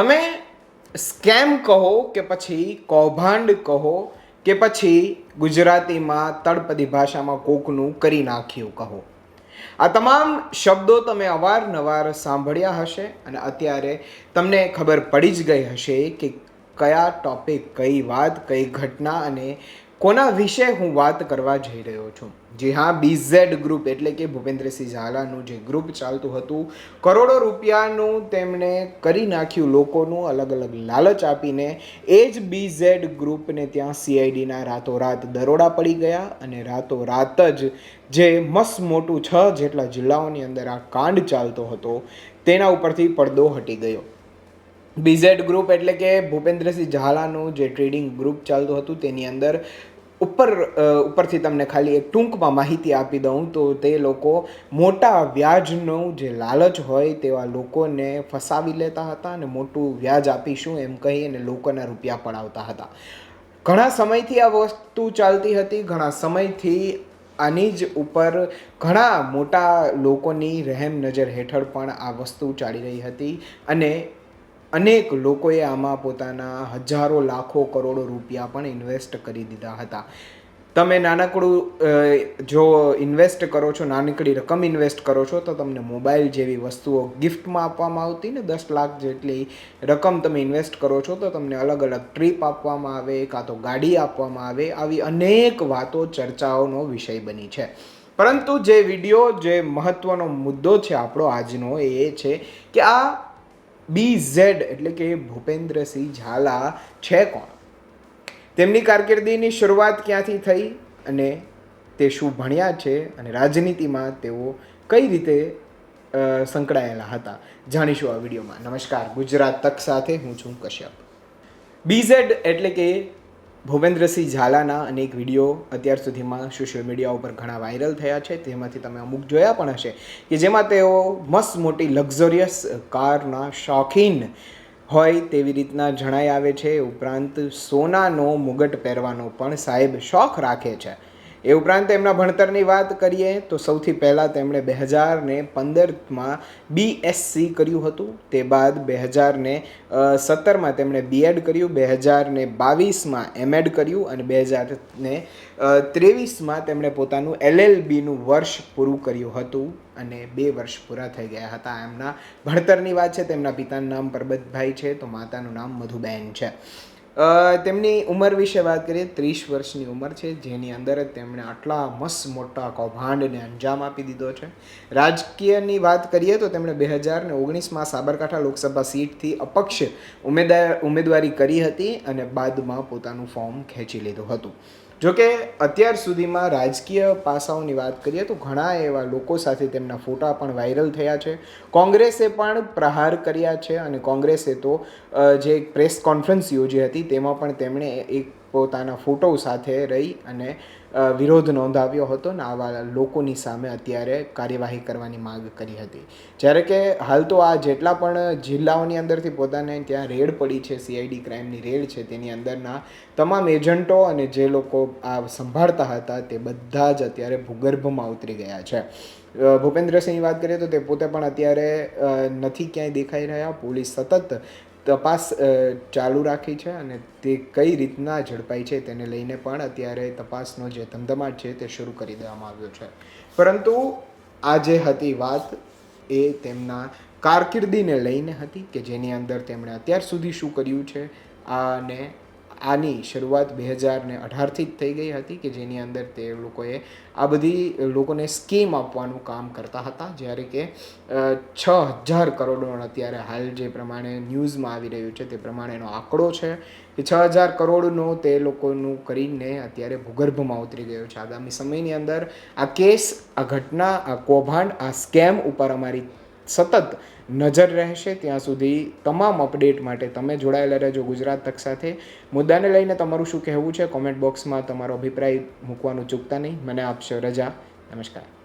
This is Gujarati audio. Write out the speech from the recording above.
તમે સ્કેમ કહો કે પછી કૌભાંડ કહો કે પછી ગુજરાતીમાં તળપદી ભાષામાં કોકનું કરી નાખ્યું કહો. આ તમામ શબ્દો તમે અવારનવાર સાંભળ્યા હશે અને અત્યારે તમને ખબર પડી જ ગઈ હશે કે કયા ટોપિક કઈ વાત, કઈ ઘટના અને કોના વિશે હું વાત કરવા જઈ રહ્યો છું? જી હા બીઝેડ ગ્રુપ એટલે કે ભૂપેન્દ્રસિંહ ઝાલાનું જે ગ્રુપ ચાલતું હતું, કરોડો રૂપિયાનું તેમણે કરી નાખ્યું, લોકોનું અલગ અલગ લાલચ આપીને. એ જ બીઝેડ ગ્રુપને ત્યાં સીઆઈડીના રાતોરાત દરોડા પડી ગયા અને રાતોરાત જ જે મસ્ત મોટું છ જેટલા જિલ્લાઓની અંદર આ કાંડ ચાલતો હતો, તેના ઉપરથી પડદો હટી ગયો. બીઝેડ ગ્રુપ એટલે કે ભૂપેન્દ્રસિંહ ઝાલાનું જે ટ્રેડિંગ ગ્રુપ ચાલતું હતું, તેની અંદર ઉપર ઉપરથી તમને ખાલી એક ટૂંકમાં માહિતી આપી દઉં તો તે લોકો મોટા વ્યાજનું જે લાલચ હોય તેવા લોકોને ફસાવી લેતા હતા અને મોટું વ્યાજ આપીશું એમ કહી અને લોકોના રૂપિયા પડાવતા હતા. ઘણા સમયથી આ વસ્તુ ચાલતી હતી, ઘણા સમયથી આની જ ઉપર ઘણા મોટા લોકોની રહેમ નજર હેઠળ પણ આ વસ્તુ ચાલી રહી હતી અને અનેક લોકોએ આમાં પોતાના હજારો, લાખો, કરોડો રૂપિયા પણ ઇન્વેસ્ટ કરી દીધા હતા. તમે નાનકડું જો ઇન્વેસ્ટ કરો છો, નાનકડી રકમ ઇન્વેસ્ટ કરો છો, તો તમને મોબાઈલ જેવી વસ્તુઓ ગિફ્ટમાં આપવામાં આવતી ને દસ લાખ જેટલી રકમ તમે ઇન્વેસ્ટ કરો છો, તો તમને અલગ અલગ ટ્રીપ આપવામાં આવે, કાં તો ગાડી આપવામાં આવે, આવી અનેક વાતો, ચર્ચાઓનો વિષય બની છે. પરંતુ જે વીડિયો, જે મહત્વનો મુદ્દો છે આપણો આજનો એ છે કે આ બી ઝેડ એટલે કે ભૂપેન્દ્રસિંહ ઝાલા છે કોણ? તેમની કારકિર્દીની શરૂઆત ક્યાંથી થઈ અને તે શું ભણ્યા છે અને રાજનીતિમાં તેઓ કઈ રીતે સંકળાયેલા હતા? જાણીશું આ વિડીયોમાં. નમસ્કાર. ગુજરાત તક સાથે હું છું કશ્યપ. બીઝેડ એટલે કે ભૂપેન્દ્રસિંહ ઝાલાના અનેક વીડિયો અત્યાર સુધીમાં સોશિયલ મીડિયા ઉપર ઘણા વાયરલ થયા છે. તેમાંથી તમે અમુક જોયા પણ હશે કે જેમાં તેઓ મસ્ત મોટી લક્ઝરિયસ કારના શોખીન હોય તેવી રીતના જણાઈ આવે છે. ઉપરાંત સોનાનો મુગટ પહેરવાનો પણ સાહેબ શોખ રાખે છે. એ ઉપરાંત એમના ભણતરની વાત કરીએ તો સૌથી પહેલાં તેમણે બે હજાર ને પંદરમાં બીએસસી કર્યું હતું. તે બાદ બે હજાર ને સત્તરમાં તેમણે બીએડ કર્યું, બે હજાર ને બાવીસમાં એમએડ કર્યું અને બે હજાર ને ત્રેવીસમાં તેમણે પોતાનું એલએલબીનું વર્ષ પૂરું કર્યું હતું અને બે વર્ષ પૂરા થઈ ગયા હતા. એમના ભણતરની વાત છે, તેમના પિતાનું નામ પરબતભાઈ છે, તો માતાનું નામ મધુબેન છે. તેમની ઉંમર વિશે વાત કરીએ, ત્રીસ વર્ષની ઉંમર છે, જેની અંદર જ તેમણે આટલા મસ્ત મોટા કૌભાંડને અંજામ આપી દીધો છે. રાજકીયની વાત કરીએ તો તેમણે બે હજાર ને ઓગણીસમાં સાબરકાંઠા લોકસભા સીટથી અપક્ષ ઉમેદવાર ઉમેદવારી કરી હતી અને બાદમાં પોતાનું ફોર્મ ખેંચી લીધું હતું. જોકે અત્યાર સુધીમાં રાજકીય પાસાઓની વાત કરીએ તો ઘણા એવા લોકો સાથે તેમના ફોટા પણ વાયરલ થયા છે. કોંગ્રેસે પણ પ્રહાર કર્યા છે અને કોંગ્રેસે તો જે પ્રેસ કોન્ફરન્સ યોજી હતી તેમાં પણ તેમણે એક પોતાના ફોટો સાથે રહી અને વિરોધ નોંધાવ્યો હતો ને આવા લોકોની સામે અત્યારે કાર્યવાહી કરવાની માંગ કરી હતી. જ્યારે કે હાલ તો આ જેટલા પણ જિલ્લાઓની અંદરથી પોતાને ત્યાં રેડ પડી છે સીઆઈડી ક્રાઇમની રેડ છે, તેની અંદરના તમામ એજન્ટો અને જે લોકો આ સંભાળતા હતા તે બધા જ અત્યારે ભૂગર્ભમાં ઉતરી ગયા છે. ભૂપેન્દ્રસિંહની વાત કરીએ તો તે પોતે પણ અત્યારે નથી ક્યાંય દેખાઈ રહ્યા. પોલીસ સતત તપાસ ચાલુ રાખી છે અને તે કઈ રીતના ઝડપાઈ છે તેને લઈને પણ અત્યારે તપાસનો જે ધમધમાટ છે તે શરૂ કરી દેવામાં આવ્યો છે. પરંતુ આ જે હતી વાત એ તેમના કારકિર્દીને લઈને હતી કે જેની અંદર તેમણે અત્યાર સુધી શું કર્યું છે અને આની શરૂઆત બે હજાર ને અઢારથી જ થઈ ગઈ હતી કે જેની અંદર તે લોકોએ આ બધી લોકોને સ્કીમ આપવાનું કામ કરતા હતા. જ્યારે કે છ હજાર કરોડનો અત્યારે હાલ જે પ્રમાણે ન્યૂઝમાં આવી રહ્યું છે તે પ્રમાણેનો આંકડો છે કે છ હજાર કરોડનો તે લોકોનું કરીને અત્યારે ભૂગર્ભમાં ઉતરી ગયો છે. આગામી સમયની અંદર આ કેસ, આ ઘટના, આ કૌભાંડ, આ સ્કેમ ઉપર અમારી સતત નજર રહેશે. ત્યાં સુધી તમામ અપડેટ માટે તમે જોડાયેલા રહેજો ગુજરાત તક સાથે. મુદ્દાને લઈને તમારું શું કહેવું છે? કોમેન્ટ બોક્સમાં તમારો અભિપ્રાય મૂકવાનું ચૂકતા નહીં. મને આપશો રજા. નમસ્કાર.